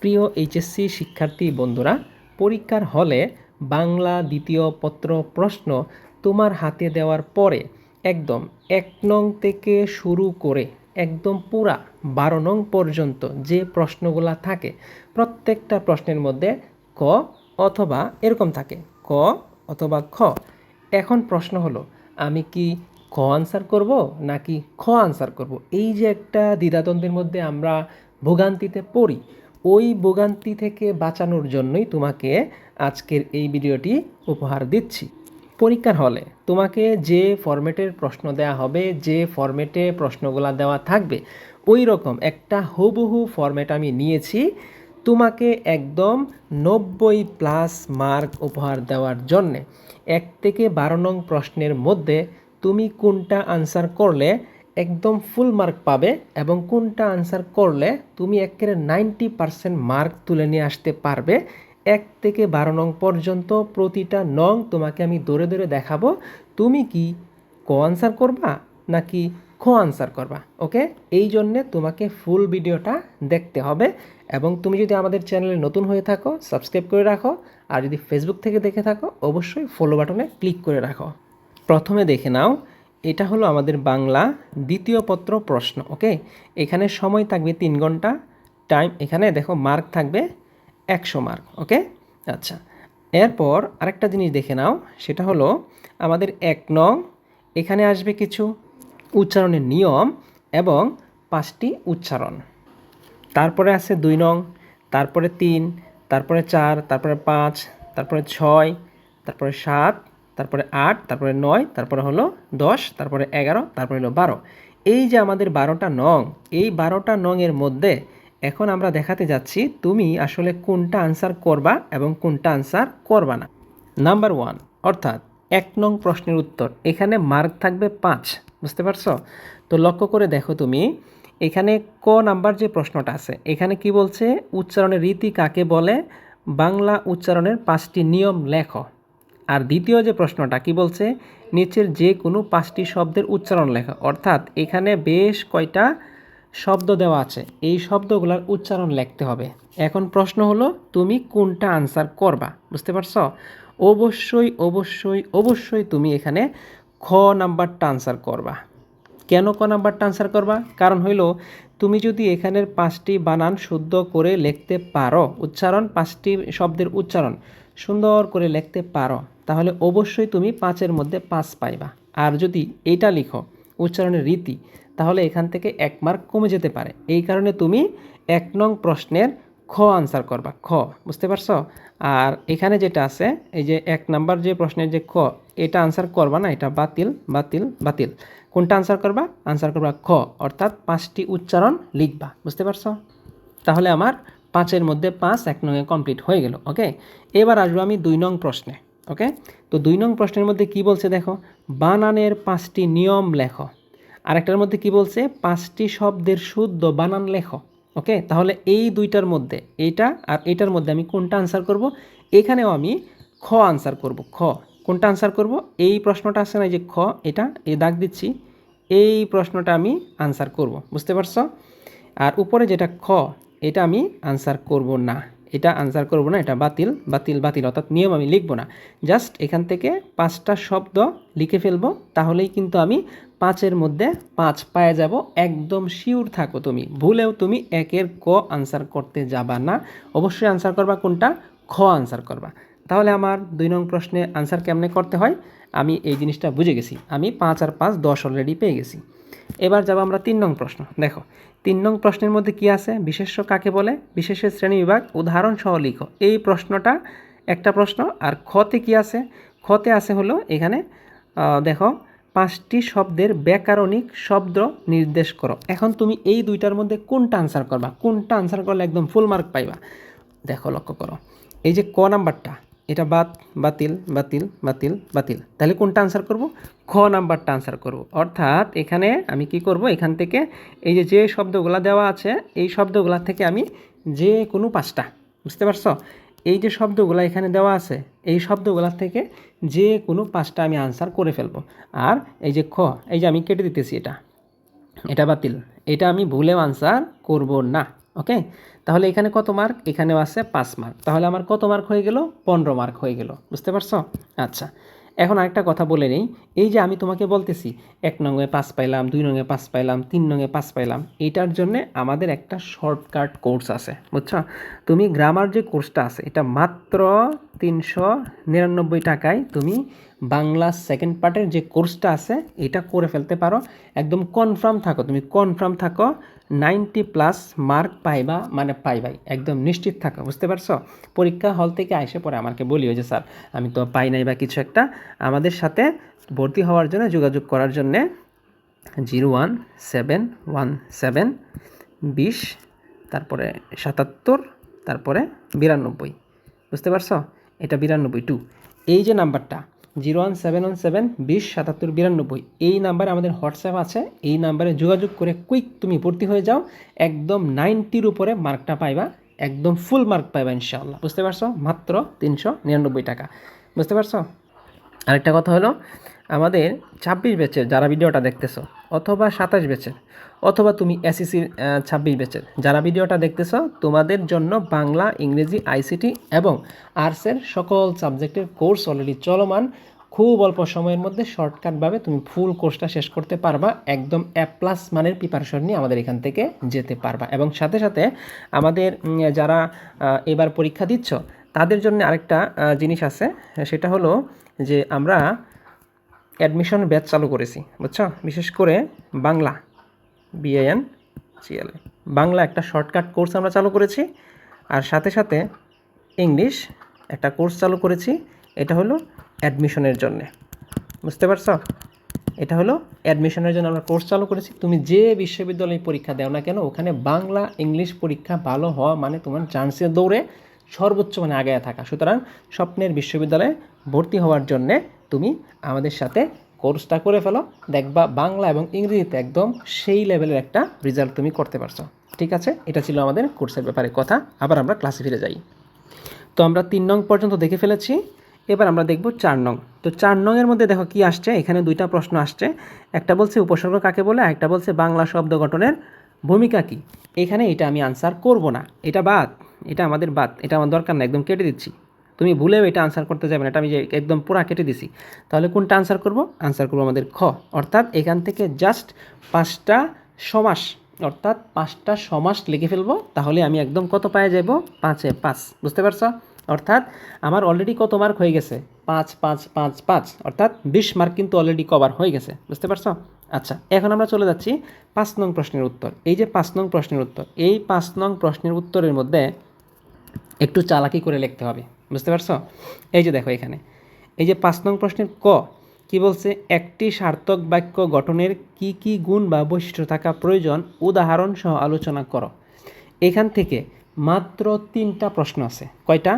প্রিয় এইচএসসি শিক্ষার্থী বন্ধুরা, পরীক্ষার হলে বাংলা দ্বিতীয় পত্র প্রশ্ন তোমার হাতে দেওয়ার পরে একদম এক নং থেকে শুরু করে একদম পুরা বারো নং পর্যন্ত যে প্রশ্নগুলা থাকে, প্রত্যেকটা প্রশ্নের মধ্যে ক অথবা এরকম থাকে, ক অথবা খ। এখন প্রশ্ন হলো, আমি কি খ আনসার করব নাকি খ আনসার করব? এই যে একটা দ্বিধাদ্বন্দ্বের মধ্যে আমরা ভোগান্তিতে পড়ি ওই ভোগান্তি থেকে বাঁচানোর জন্যই তোমাকে আজকের এই ভিডিওটি উপহার দিচ্ছি। পরীক্ষার হলে তোমাকে যে ফরম্যাটের প্রশ্ন দেওয়া হবে, যে ফরম্যাটে প্রশ্নগুলো দেওয়া থাকবে, ওই রকম একটা হুবহু ফরম্যাট আমি নিয়েছি। তোমাকে একদম নব্বই প্লাস মার্ক উপহার দেওয়ার জন্যে এক থেকে বারো নং প্রশ্নের মধ্যে তুমি কোনটা আনসার করলে একদম ফুল মার্ক পাবে এবং কোনটা আনসার করলে তুমি একেবারে নাইনটি পারসেন্ট মার্ক তুলে নিয়ে আসতে পারবে। এক থেকে বারো নং পর্যন্ত প্রতিটা নং তোমাকে আমি দৌড়ে দৌড়ে দেখাবো। তুমি কি ক আনসার করবা নাকি খ আনসার করবা ওকে এই জন্যে তোমাকে ফুল ভিডিওটা দেখতে হবে এবং তুমি যদি আমাদের চ্যানেলে নতুন হয়ে থাকো সাবস্ক্রাইব করে রাখো আর যদি ফেসবুক থেকে দেখে থাকো, অবশ্যই ফলো বাটনে ক্লিক করে রাখো। প্রথমে দেখে নাও এটা হলো আমাদের বাংলা দ্বিতীয় পত্র প্রশ্ন, ওকে? এখানে সময় থাকবে তিন ঘণ্টা টাইম এখানে দেখো মার্ক থাকবে একশো মার্ক ওকে? আচ্ছা এরপর আরেকটা জিনিস দেখে নাও, সেটা হলো আমাদের এক নং, এখানে আসবে কিছু উচ্চারণের নিয়ম এবং পাঁচটি উচ্চারণ। তারপরে আছে দুই নং, তারপরে তিন, তারপরে চার, তারপরে পাঁচ, তারপরে ছয়, তারপরে সাত তারপরে আট, তারপরে নয়, তারপরে হলো দশ, তারপরে এগারো, তারপরে হলো বারো। এই যে আমাদের বারোটা নং, এই বারোটা নংয়ের মধ্যে এখন আমরা দেখাতে যাচ্ছি তুমি আসলে কোনটা আনসার করবা এবং কোনটা আনসার করবা না। নাম্বার ওয়ান অর্থাৎ এক নং প্রশ্নের উত্তর, এখানে মার্ক থাকবে পাঁচ, বুঝতে পারছ? তো লক্ষ্য করে দেখো তুমি, এখানে ক নাম্বার যে প্রশ্নটা আছে, এখানে কি বলছে? উচ্চারণের রীতি কাকে বলে? বাংলা উচ্চারণের পাঁচটি নিয়ম লেখো। আর দ্বিতীয় যে প্রশ্নটা, কি বলছে? নিচের যে কোনো পাঁচটি শব্দের উচ্চারণ লেখা। অর্থাৎ এখানে বেশ কয়টা শব্দ দেওয়া আছে। এই শব্দগুলোর উচ্চারণ লিখতে হবে। এখন প্রশ্ন হলো, তুমি কোনটা আনসার করবা? বুঝতে পারছ? অবশ্যই অবশ্যই অবশ্যই তুমি এখানে খ নাম্বারটা আনসার করবা। কেন ক নাম্বারটা আনসার করবা? কারণ হইল, তুমি যদি এখানের পাঁচটি বানান শুদ্ধ করে লিখতে পারো, উচ্চারণ, পাঁচটি শব্দের উচ্চারণ সুন্দর করে লিখতে পারো তাহলে অবশ্যই তুমি পাঁচের মধ্যে পাঁচ পাইবা। আর যদি এটা লিখো, উচ্চারণের রীতি, তাহলে এখান থেকে এক মার্ক কমে যেতে পারে। এই কারণে তুমি এক নং প্রশ্নের খ আনসার করবা। খ, বুঝতে পারছ? আর এখানে যেটা আছে, এই যে এক নাম্বার যে প্রশ্নের যে খ এটা আনসার করবা না, এটা বাতিল বাতিল বাতিল। কোনটা আনসার করবা? আনসার করবা খ, অর্থাৎ পাঁচটি উচ্চারণ লিখবা, বুঝতে পারছ? তাহলে আমার পাঁচের মধ্যে পাঁচ এক নঙে কমপ্লিট হয়ে গেল ওকে এবার আসব আমি দুই নং প্রশ্নে। ওকে? তো দুই নং প্রশ্নের মধ্যে কি বলছে দেখো? বানানের পাঁচটি নিয়ম লেখো। আরেকটার মধ্যে কি বলছে? পাঁচটি শব্দের শুদ্ধ বানান লেখো। ওকে? তাহলে এই দুইটার মধ্যে, এইটা আর এটার মধ্যে আমি কোনটা আনসার করব? এখানেও আমি খ আনসার করব, খ। কোনটা আনসার করব? এই প্রশ্নটা আছে না যে খ, এটা এই দাগ দিচ্ছি। এই প্রশ্নটা আমি আনসার করব, বুঝতে পারছ? আর উপরে যেটা খ, এটা আমি আনসার করব না। এটা আনসার করব না, এটা বাতিল বাতিল বাতিল, অর্থাৎ নিয়ম আমি লিখব না। জাস্ট এখান থেকে পাঁচটা শব্দ লিখে ফেলব, তাহলেই কিন্তু আমি পাঁচের মধ্যে পাঁচ পায়ে যাব। একদম শিওর থাকো তুমি, ভুলেও তুমি একের ক আনসার করতে যাবা না। অবশ্যই আনসার করবা কোনটা? খ আনসার করবা। তাহলে আমার দুই নং প্রশ্নে আনসার কেমনে করতে হয়? আমি এই জিনিসটা বুঝে গেছি। আমি পাঁচ আর পাঁচ দশ অলরেডি পেয়ে গেছি। এবার যাব আমরা তিন নং প্রশ্ন। দেখো, তিন নং প্রশ্নের মধ্যে কি আছে? বিশেষ্য কাকে বলে? বিশেষের শ্রেণি বিভাগ, উদাহরণ সহ লিখো। এই প্রশ্নটা একটা প্রশ্ন, আর খতে কি আছে? খতে আছে হলো এখানে দেখো, পাঁচটি শব্দের ব্যাকরণিক শব্দ নির্দেশ করো। এখন তুমি এই দুইটার মধ্যে কোনটা আনসার করবা? কোনটা আনসার করলে একদম ফুল মার্ক পাইবা? দেখো, লক্ষ্য করো। এই যে ক নাম্বারটা এটা বাদ বাতিল বাতিল বাতিল বাতিল। তাহলে কোনটা আনসার করব? খ নাম্বারটা আনসার করব। অর্থাৎ এখানে আমি কি করব? এখান থেকে এই যে যে শব্দগুলা দেওয়া আছে, এই শব্দগুলা থেকে আমি যে কোনো পাঁচটা, বুঝতে পারছ? এই যে শব্দগুলা এখানে দেওয়া আছে, এই শব্দগুলা থেকে যে কোনো পাঁচটা আমি আনসার করে ফেলব। আর এই যে খ, এই যে আমি কেটে দিতেছি এটা এটা বাতিল। এটা আমি ভুলেও আনসার করব না। ওকে? তাহলে এখানে কত মার্ক? এখানেও আছে পাঁচ মার্ক। তাহলে আমার কত মার্ক হয়ে গেল? পনেরো মার্ক হয়ে গেল। বুঝতে পারছ? আচ্ছা। এখন আরেকটা কথা বলে নেই। এই যে আমি তোমাকে বলতেছি, এক নঙে পাস পাইলাম, দুই নঙে পাস পাইলাম, তিন নঙে পাস পাইলাম, এটার জন্য আমাদের একটা শর্টকাট কোর্স আছে, বুঝছ? তুমি গ্রামার যে কোর্সটা আছে, এটা মাত্র তিনশো নিরানব্বই টাকায় তুমি বাংলা সেকেন্ড পার্টের যে কোর্সটা আছে, এটা করে ফেলতে পারো। একদম কনফার্ম থাকো, তুমি কনফার্ম থাকো নাইনটি প্লাস মার্ক পাইবা মানে পাইবাই, একদম নিশ্চিত থাকো, বুঝতে পারছ? পরীক্ষা হল থেকে আইসে পরে আমাকে বলিও যে, স্যার, আমি তো পাই নাই বা কিছু একটা। আমাদের সাথে ভর্তি হওয়ার জন্য যোগাযোগ করার জন্যে zero one seven one seven বিশ, তারপরে সাতাত্তর, তারপরে বিরানব্বই, বুঝতে পারছ? এটা বিরানব্বই টু এই যে নাম্বারটা zero one seven one seven বিশ সাতাত্তর বিরানব্বই। এই নাম্বারে আমাদের হোয়াটসঅ্যাপ আছে। এই নাম্বারে যোগাযোগ করে কুইক তুমি ভর্তি হয়ে যাও। একদম নাইনটির উপরে মার্কটা পাইবা। একদম ফুল মার্ক পাইবা ইনশাআল্লাহ। বুঝতে পারছ? মাত্র তিনশো নিরানব্বই টাকা। বুঝতে পারছ? আরেকটা কথা হলো আমাদের ছাব্বিশ ব্যাচের যারা ভিডিওটা দেখতেছো, অথবা সাতাশ ব্যাচের, অথবা তুমি এসএসসির ছাব্বিশ ব্যাচের যারা ভিডিওটা দেখতেছো, তোমাদের জন্য বাংলা, ইংরেজি আইসিটি এবং আর্টসের সকল সাবজেক্টের কোর্স অলরেডি চলমান। খুব অল্প সময়ের মধ্যে শর্টকাটভাবে তুমি ফুল কোর্সটা শেষ করতে পারবা, একদম এ প্লাস মানের প্রিপারেশন নিয়ে আমাদের এখান থেকে যেতে পারবা। এবং সাথে সাথে আমাদের যারা এবার পরীক্ষা দিচ্ছ, তাদের জন্য আরেকটা জিনিস আছে, সেটা হলো যে আমরা অ্যাডমিশন ব্যাচ চালু করেছি, বুঝছ? বিশেষ করে বাংলা বিএএন সিএলএ বাংলা একটা শর্টকাট কোর্স আমরা চালু করেছি, আর সাথে সাথে ইংলিশ একটা কোর্স চালু করেছি, এটা হলো অ্যাডমিশনের জন্যে। বুঝতে পারছ? এটা হলো অ্যাডমিশনের জন্য আমরা কোর্স চালু করেছি। তুমি যে বিশ্ববিদ্যালয়ে পরীক্ষা দাও না কেন, ওখানে বাংলা ইংলিশ পরীক্ষা ভালো হওয়া মানে তোমার চান্সের দৌড়ে সর্বোচ্চ মানে আগে থাকা। সুতরাং স্বপ্নের বিশ্ববিদ্যালয়ে ভর্তি হওয়ার জন্যে তুমি আমাদের সাথে কোর্সটা করে ফেলো। দেখবা বাংলা এবং ইংরেজিতে একদম সেই লেভেলের একটা রেজাল্ট তুমি করতে পারছ। ঠিক আছে? এটা ছিল আমাদের কোর্সের ব্যাপারে কথা। আবার আমরা ক্লাসে ফিরে যাই। তো আমরা তিন নং পর্যন্ত দেখে ফেলেছি। এবার আমরা দেখব চার নং। তো চার নংয়ের মধ্যে দেখো কি আসছে? এখানে দুইটা প্রশ্ন আসছে। একটা বলছে উপসর্গ কাকে বলে? একটা বলছে বাংলা শব্দ গঠনের ভূমিকা কি? এখানে এটা আমি আনসার করব না। এটা বাদ। এটা আমাদের বাদ, এটা আমার দরকার না, একদম কেটে দিচ্ছি। তুমি ভুলেও এটা আনসার করতে যাবে না, এটা আমি যে একদম পুরা কেটে দিছি। তাহলে কোনটা আনসার করব? আনসার করব আমাদের খ। অর্থাৎ এখান থেকে জাস্ট পাঁচটা সমাস, অর্থাৎ পাঁচটা সমাস লিখে ফেলব, তাহলে আমি একদম কত পায়ে যাব? পাঁচে পাঁচ, বুঝতে পারছ? অর্থাৎ আমার অলরেডি কত মার্ক হয়ে গেছে? পাঁচ পাঁচ পাঁচ পাঁচ, অর্থাৎ বিশ মার্ক কিন্তু অলরেডি কভার হয়ে গেছে, বুঝতে পারছ? আচ্ছা এখন আমরা চলে যাচ্ছি পাঁচ নং প্রশ্নের উত্তর। এই যে পাঁচ নং প্রশ্নের উত্তর, এই পাঁচ নং প্রশ্নের উত্তরের মধ্যে একটু চালাকি করে লিখতে হবে, বুঝতে পারছ? এই যে দেখো এখানে। এই যে পাঁচ নং প্রশ্নের ক, কি বলছে? একটি সার্থক বাক্য গঠনের কি কি গুণ বা বৈশিষ্ট্য থাকা প্রয়োজন? উদাহরণ সহ আলোচনা করো। এখান থেকে মাত্র তিনটা প্রশ্ন আছে। কয়টা?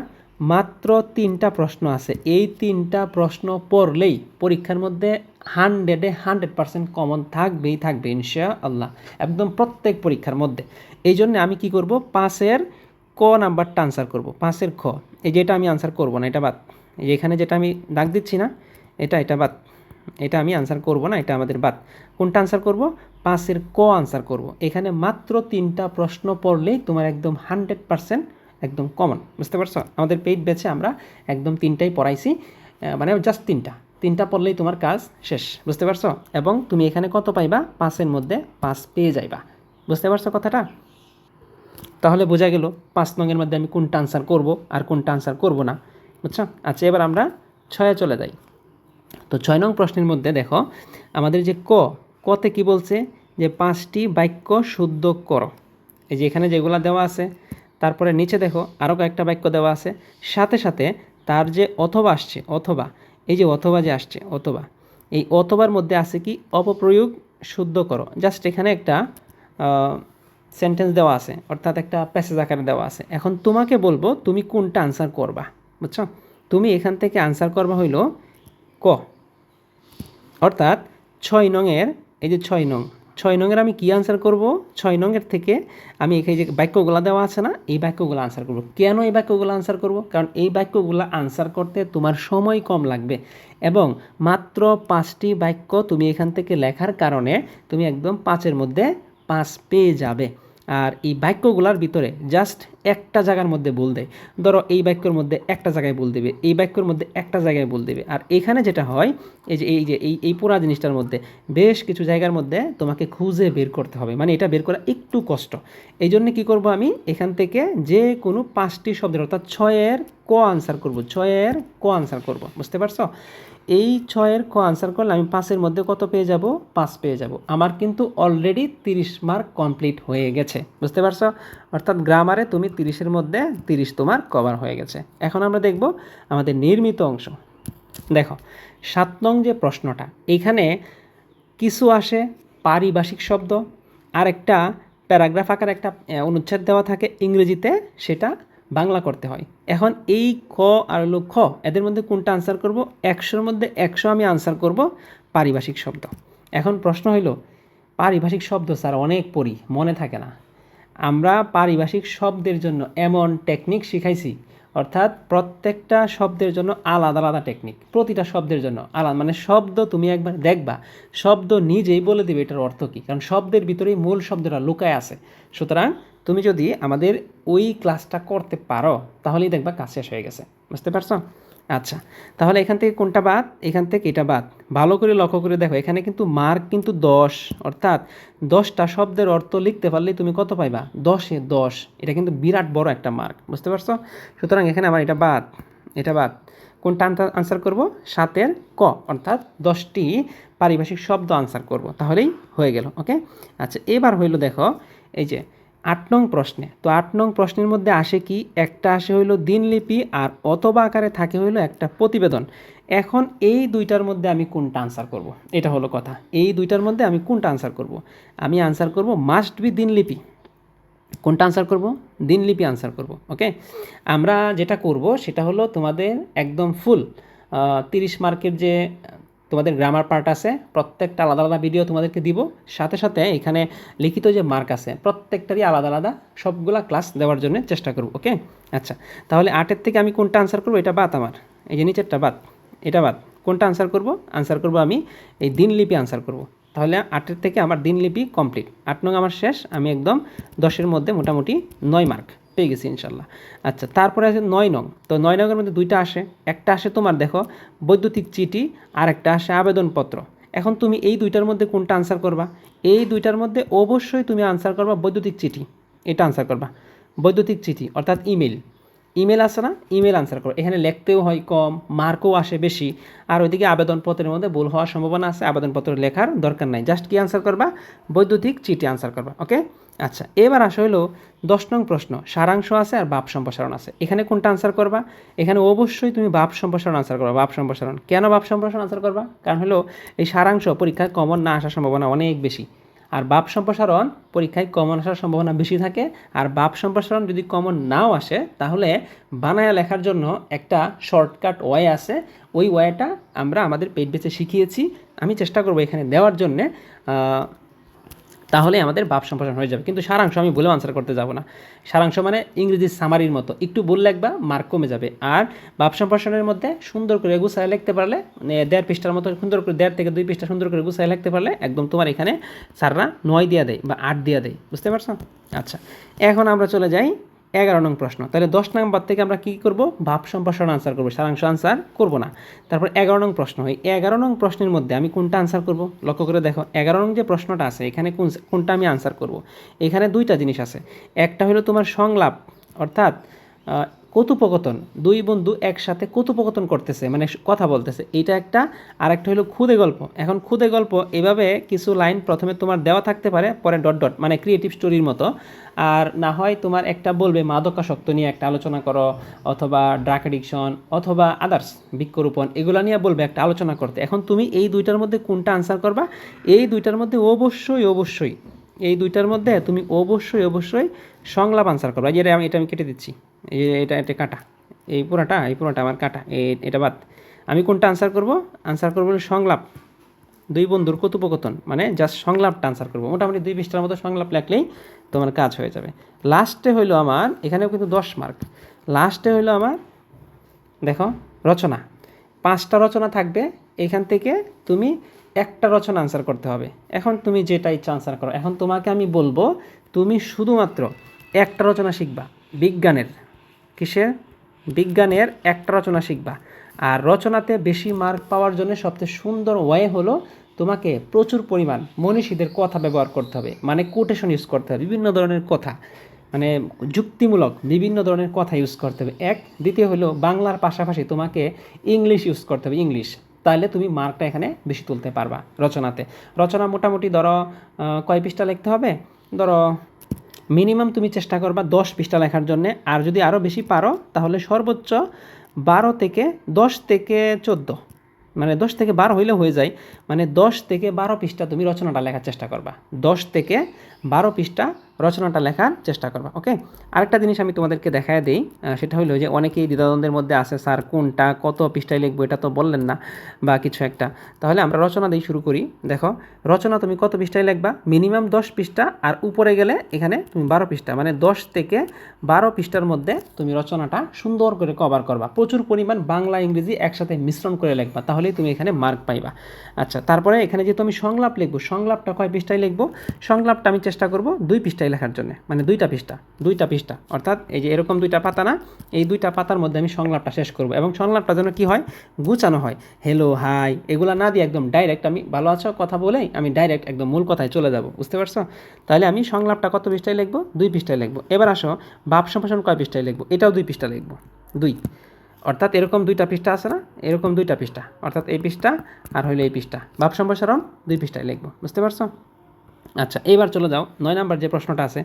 মাত্র তিনটা প্রশ্ন আছে। এই তিনটা প্রশ্ন পড়লেই পরীক্ষার মধ্যে হান্ড্রেডে হান্ড্রেড পার্সেন্ট কমন থাকবেই থাকবে ইনশা আল্লাহ একদম প্রত্যেক পরীক্ষার মধ্যে। এই জন্য আমি কি করব? পাঁচের ক নাম্বারটা আনসার করব, পাঁচের খ। এই যেটা আমি আনসার করব না, এটা বাদ। এখানে যেটা আমি দাগ দিচ্ছি না, এটা এটা বাদ। এটা আমি আনসার করব না, এটা আমাদের বাদ। কোনটা আনসার করব? পাঁচের ক আনসার করব। এখানে মাত্র তিনটা প্রশ্ন পড়লেই তোমার একদম হান্ড্রেড পার্সেন্ট একদম কমন বুঝতে পারছ? আমাদের পেইড ব্যাচে আমরা একদম তিনটাই পড়াইছি মানে জাস্ট তিনটা। তিনটা পড়লেই তোমার কাজ শেষ, বুঝতে পারছ? এবং তুমি এখানে কত পাইবা? পাঁচের মধ্যে পাঁচ পেয়ে যাইবা। বুঝতে পারছ কথাটা? তাহলে বোঝা গেল পাঁচ নংয়ের মধ্যে আমি কোনটা আনসার করব আর কোনটা আনসার করব না। বুঝছ? আচ্ছা এবার আমরা ছয়ে চলে যাই। তো ছয় নং প্রশ্নের মধ্যে দেখো, আমাদের যে ক, কতে কি বলছে যে পাঁচটি বাক্য শুদ্ধ করো। এই যে এখানে যেগুলো দেওয়া আছে, তারপরে নিচে দেখো আরও কয়েকটা বাক্য দেওয়া আছে। সাথে সাথে তার যে অথবা আসছে, অথবা, এই যে অথবা যে আসছে, অথবা, এই অথবার মধ্যে আছে কি? অপপ্রয়োগ শুদ্ধ করো। জাস্ট এখানে একটা সেন্টেন্স দেওয়া আছে, অর্থাৎ একটা প্যাসেজ আকারে দেওয়া আছে। এখন তোমাকে বলব তুমি কোনটা আনসার করবা, বুঝছ? তুমি এখান থেকে আনসার করবা হইল ক। অর্থাৎ ছয় নংয়ের, এই যে ছয় নং, ছয় নংয়ের আমি কি আনসার করব? ছয় নংয়ের থেকে আমি এখানে যে বাক্যগুলো দেওয়া আছে না, এই বাক্যগুলো আনসার করব। কেন এই বাক্যগুলো আনসার করব? কারণ এই বাক্যগুলো আনসার করতে তোমার সময় কম লাগবে। এবং মাত্র পাঁচটি বাক্য তুমি এখান থেকে লেখার কারণে তুমি একদম পাঁচের মধ্যে পাঁচ পেয়ে যাবে। আর এই বাক্যগুলোর ভিতরে জাস্ট একটা জায়গার মধ্যে বল দেয়। ধরো এই বাক্যের মধ্যে একটা জায়গায় বল দেবে, এই বাক্যের মধ্যে একটা জায়গায় বল দেবে। আর এখানে যেটা হয়, এই যে এই যে, এই এই পুরা জিনিসটার মধ্যে বেশ কিছু জায়গার মধ্যে তোমাকে খুঁজে বের করতে হবে। মানে এটা বের করা একটু কষ্ট। এই জন্য কী করব আমি? এখান থেকে যে কোনো পাঁচটি শব্দের অর্থাৎ ছয়ের ক আনসার করব, ছয়ের ক আনসার করব। বুঝতে পারছ? এই ছয়ের ক আনসার করলে আমি পাঁচের মধ্যে কত পেয়ে যাব? পাঁচ পেয়ে যাব। আমার কিন্তু অলরেডি তিরিশ মার্ক কমপ্লিট হয়ে গেছে। বুঝতে পারছ? অর্থাৎ গ্রামারে তুমি তিরিশের মধ্যে তিরিশ তোমার কভার হয়ে গেছে। এখন আমরা দেখব আমাদের নির্মিত অংশ। দেখো, সাত নং যে প্রশ্নটা, এখানে কিছু আসে, পারিভাষিক শব্দ আর একটা প্যারাগ্রাফ আকার একটা অনুচ্ছেদ দেওয়া থাকে, ইংরেজিতে সেটা বাংলা করতে হয়। এখন এই ক আর হলো খ, এদের মধ্যে কোনটা আনসার করব? একশোর মধ্যে একশো আমি আনসার করব পারিভাষিক শব্দ। এখন প্রশ্ন হইল, পারিভাষিক শব্দ স্যার অনেক পড়ি, মনে থাকে না। আমরা পারিভাষিক শব্দের জন্য এমন টেকনিক শিখাইছি, অর্থাৎ প্রত্যেকটা শব্দের জন্য আলাদা আলাদা টেকনিক প্রতিটা শব্দের জন্য আলাদা মানে শব্দ তুমি একবার দেখবা, শব্দ নিজেই বলে দেবে এটার অর্থ কী? কারণ শব্দের ভিতরেই মূল শব্দটা লুকায় আছে। সুতরাং তুমি যদি আমাদের ওই ক্লাসটা করতে পারো, তাহলেই দেখবা কাজ শেষ হয়ে গেছে। বুঝতে পারছ? আচ্ছা তাহলে এখান থেকে কোনটা বাদ? এখান থেকে এটা বাদ। ভালো করে লক্ষ্য করে দেখো, এখানে কিন্তু মার্ক কিন্তু দশ, অর্থাৎ দশটা শব্দের অর্থ লিখতে পারলে তুমি কত পাইবা? দশে দশ। এটা কিন্তু বিরাট বড় একটা মার্ক বুঝতে পারছ? সুতরাং এখানে আমার এটা বাদ এটা বাদ। কোনটা আনসার করব? সাতের ক, অর্থাৎ দশটি পারিভাষিক শব্দ আনসার করব। তাহলেই হয়ে গেল ওকে আচ্ছা এবার হইল দেখো, এই যে আট নং প্রশ্নে। তো আট নং প্রশ্নের মধ্যে আসে কি? একটা আসে হইল দিনলিপি আর অথবা আকারে থাকে হইল একটা প্রতিবেদন। এখন এই দুইটার মধ্যে আমি কোনটা আনসার করব? এটা হলো কথা। এই দুইটার মধ্যে আমি কোনটা আনসার করব? আমি আনসার করব মাস্ট বি দিনলিপি কোনটা আনসার করব? দিনলিপি আনসার করব ওকে আমরা যেটা করব সেটা হলো তোমাদের একদম ফুল তিরিশ মার্কের যে তোমাদের গ্রামার পার্ট আছে, প্রত্যেকটা আলাদা আলাদা ভিডিও তোমাদেরকে দিব। সাথে সাথে এখানে লিখিত যে মার্ক আছে, প্রত্যেকটারই আলাদা আলাদা সবগুলা ক্লাস দেওয়ার জন্য চেষ্টা করব ওকে আচ্ছা তাহলে আটের থেকে আমি কোনটা আনসার করব? এটা বাদ আমার। এই যে নিচেরটা বাদ, এটা বাদ। কোনটা আনসার করব? আনসার করব আমি এই দিনলিপি আনসার করব। তাহলে আটের থেকে আমার দিনলিপি কমপ্লিট আট নং আমার শেষ, আমি একদম দশের মধ্যে মোটামুটি নয় মার্ক পেয়ে গেছি ইনশাল্লাহ। আচ্ছা তারপরে আছে নয় নং। তো নয় নংয়ের মধ্যে দুইটা আসে। একটা আসে তোমার দেখো, বৈদ্যুতিক চিঠি, আর একটা আসে আবেদনপত্র। এখন তুমি এই দুইটার মধ্যে কোনটা আনসার করবা? এই দুইটার মধ্যে অবশ্যই তুমি আনসার করবা বৈদ্যুতিক চিঠি। এটা আনসার করবা। বৈদ্যুতিক চিঠি, অর্থাৎ ইমেল ইমেল আসে না? ইমেল আনসার করো। এখানে লেখতেও হয় কম মার্কও আসে বেশি। আর ওইদিকে আবেদনপত্রের মধ্যে ভুল হওয়ার সম্ভাবনা আছে আবেদনপত্র লেখার দরকার নাই। জাস্ট কি আনসার করবা? বৈদ্যুতিক চিঠি আনসার করবা ওকে আচ্ছা এবার আসা হলো দশ নং প্রশ্ন। সারাংশ আছে আর বাপ সম্প্রসারণ আছে। এখানে কোনটা আনসার করবা? এখানে অবশ্যই তুমি বাপ সম্প্রসারণ আনসার করবা, বাপ সম্প্রসারণ। কেন বাপ সম্প্রসারণ আনসার করবা? কারণ হলো এই সারাংশ পরীক্ষায় কমন না আসার সম্ভাবনা অনেক বেশি। আর বাপ সম্প্রসারণ পরীক্ষায় কমন আসার সম্ভাবনা বেশি থাকে। আর বাপ সম্প্রসারণ যদি কমন নাও আসে, তাহলে বানায়া লেখার জন্য একটা শর্টকাট ওয়ে আছে। ওই ওয়েটা আমরা আমাদের পেট বেচে শিখিয়েছি। আমি চেষ্টা করব এখানে দেওয়ার জন্যে। তাহলে আমাদের বাপ সম্প্রসারণ হয়ে যাবে। কিন্তু সারাংশ আমি বলেও আনসার করতে যাব না। সারাংশ মানে ইংরেজি সামারির মতো। একটু বললে একবার মার্ক কমে যাবে। আর বাপ সম্প্রসারণের মধ্যে সুন্দর করে গুছায় লিখতে পারলে মানে দেড় পৃষ্ঠার মতো সুন্দর করে দেড় থেকে দুই পৃষ্ঠা সুন্দর করে গুছায় লিখতে পারলে একদম তোমার এখানে সাররা নয় দিয়া দেয় বা আট দিয়া দেয়। বুঝতে পারছ? আচ্ছা এখন আমরা চলে যাই এগারো নং প্রশ্ন। তাহলে দশ নম্বর থেকে আমরা কী করব? ভাব সম্প্রসারণ আনসার করব। সারাংশ আনসার করব না। তারপর এগারো নং প্রশ্ন। হয় এগারো নং প্রশ্নের মধ্যে আমি কোনটা আনসার করব? লক্ষ্য করে দেখো, এগারো নং যে প্রশ্নটা আছে, এখানে কোন, কোনটা আমি আনসার করব? এখানে দুইটা জিনিস আছে। একটা হলো তোমার সংলাপ, অর্থাৎ কথোপকথন দুই বন্ধু একসাথে কথোপকথন করতেছে মানে কথা বলতেছে। এইটা একটা আর একটা হলো খুদে গল্প। এখন খুদে গল্প এভাবে কিছু লাইন প্রথমে তোমার দেওয়া থাকতে পারে, পরে ডট ডট মানে ক্রিয়েটিভ স্টোরির মতো। আর না হয় তোমার একটা বলবে, মাদকাসক্ত নিয়ে একটা আলোচনা করো, অথবা ড্রাগ অ্যাডিকশন অথবা আদার্স বৃক্ষরোপণ, এগুলো নিয়ে বলবে একটা আলোচনা করতে। এখন তুমি এই দুইটার মধ্যে কোনটা আনসার করবা? এই দুইটার মধ্যে অবশ্যই অবশ্যই এই দুইটার মধ্যে তুমি অবশ্যই অবশ্যই সংলাপ আনসার করবা। এই যে এটা আমি এটা আমি কেটে দিচ্ছি। এটা এটা কাটা। এই পুরাটা এই পুরাটা আমার কাটা। এটা বাদ। আমি কোনটা আনসার করব? আনসার করব সংলাপ। দুই বন্ধুর কথোপকথন। মানে জাস্ট সংলাপটা আনসার করব। মোটামুটি দুই পৃষ্ঠার মতো সংলাপ লেখলেই তোমার কাজ হয়ে যাবে। লাস্টে হইল আমার, এখানেও কিন্তু দশ মার্ক লাস্টে হইল আমার, দেখো, রচনা। পাঁচটা রচনা থাকবে। এখান থেকে তুমি একটা রচনা আনসার করতে হবে। এখন তুমি যেটা ইচ্ছা আনসার করো। এখন তোমাকে আমি বলব, তুমি শুধুমাত্র একটা রচনা শিখবা। বিজ্ঞানের। কিসের? বিজ্ঞানের একটা রচনা শিখবা। আর রচনাতে বেশি মার্ক পাওয়ার জন্য সবচেয়ে সুন্দর ওয়ে হলো তোমাকে প্রচুর পরিমাণ মনীষীদের কথা ব্যবহার করতে হবে। মানে কোটেশন ইউজ করতে হবে। বিভিন্ন ধরনের কথা। মানে যুক্তিমূলক বিভিন্ন ধরনের কথা ইউজ করতে হবে। এক, দ্বিতীয় হলো বাংলার পাশাপাশি তোমাকে ইংলিশ ইউজ করতে হবে। ইংলিশ তাহলে তুমি মার্কটা এখানে বেশি তুলতে পারবা রচনাতে। রচনা মোটামুটি ধরো কয় পৃষ্ঠা লিখতে হবে? ধরো, মিনিমাম তুমি চেষ্টা করবা দশ পৃষ্ঠা লেখার জন্য। আর যদি আরও বেশি পারো, তাহলে সর্বোচ্চ বারো থেকে দশ থেকে চোদ্দ। মানে দশ থেকে বারো হইলে হয়ে যায়। মানে দশ থেকে বারো পৃষ্ঠা তুমি রচনাটা লেখার চেষ্টা করবা। দশ থেকে বারো পৃষ্ঠা রচনাটা লেখার চেষ্টা করবা, ওকে? আরেকটা জিনিস আমি তোমাদেরকে দেখায় দিই সেটা হলো যে অনেকেই দ্বিধাদ্বন্দ্বের মধ্যে আছে, স্যার কোনটা, কত পৃষ্ঠায় লিখব, এটা তো বললেন না, বা কিছু একটা। তাহলে আমরা রচনা দিয়ে শুরু করি, দেখো, রচনা তুমি কত পৃষ্ঠায় লিখবা? মিনিমাম দশ পৃষ্ঠা, আর উপরে গেলে এখানে তুমি বারো পৃষ্ঠা মানে দশ থেকে বারো পৃষ্ঠার মধ্যে তুমি রচনাটা সুন্দর করে কভার করবা। প্রচুর পরিমাণ বাংলা, ইংরেজি একসাথে মিশ্রণ করে লিখবা, তাহলেই তুমি এখানে মার্ক পাইবা। আচ্ছা তারপরে এখানে যেহেতু আমি সংলাপ লিখব, সংলাপটা কয় পৃষ্ঠায় লিখব? সংলাপটা আমি চেষ্টা করব দুই পৃষ্ঠায় লেখার জন্য। মানে দুইটা পৃষ্ঠা দুইটা পৃষ্ঠা। অর্থাৎ এই যে এরকম দুইটা পাতা না, এই দুইটা পাতার মধ্যে আমি সংলাপটা শেষ করব এবং সংলাপটা যেন কি হয়? গুছানো হয়। হ্যালো হাই এগুলা না দিয়ে একদম ডাইরেক্ট আমি ভালো আছো, কথা বলেই আমি ডাইরেক্ট একদম মূল কথায় চলে যাব। বুঝতে পারছ? তাহলে আমি সংলাপটা কত পৃষ্ঠায় লিখব? দুই পৃষ্ঠায় লিখব। এবার আসো ভাব সম্ভাষণ কয় পৃষ্ঠায় লিখব? এটাও দুই পৃষ্ঠা লিখব। দুই। অর্থাৎ এরকম দুইটা পৃষ্ঠা আছে না, এরকম দুইটা পৃষ্ঠা। অর্থাৎ এই পৃষ্ঠা আর হইল এই পৃষ্ঠা। ভাব সম্প্রসারণ দুই পৃষ্ঠায় লিখব। বুঝতে পারছ? আচ্ছা এবার চলে যাও। নয় নাম্বার যে প্রশ্নটা আছে,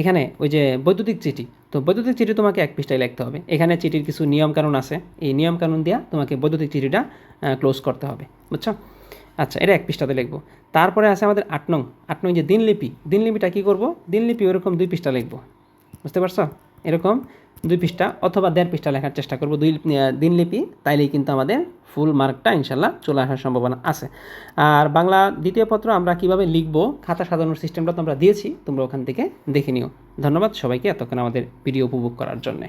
এখানে ওই যে বৈদ্যুতিক চিঠি, তো বৈদ্যুতিক চিঠি তোমাকে এক পৃষ্ঠায় লিখতে হবে। এখানে চিঠির কিছু নিয়মকানুন আছে। এই নিয়মকানুন দিয়া তোমাকে বৈদ্যুতিক চিঠিটা ক্লোজ করতে হবে, বুঝছ? আচ্ছা এটা এক পৃষ্ঠাতে লিখব। তারপরে আছে আমাদের আট নং। আট নং যে দিনলিপি, দিনলিপিটা কী করব? দিনলিপি ওরকম দুই পৃষ্ঠা লিখব। বুঝতে পারছ? এরকম দুই পৃষ্ঠা অথবা দেড় পৃষ্ঠা লেখার চেষ্টা করব। দুই দিনলিপি তাইলেই কিন্তু আমাদের ফুল মার্কটা ইনশাল্লাহ চলে আসার সম্ভাবনা আছে। আর বাংলা দ্বিতীয় পত্র আমরা কীভাবে লিখব, খাতা সাজানোর সিস্টেমটা তো আমরা দিয়েছি, তোমরা ওখান থেকে দেখে নিও। ধন্যবাদ সবাইকে এতক্ষণ আমাদের ভিডিও উপভোগ করার জন্যে।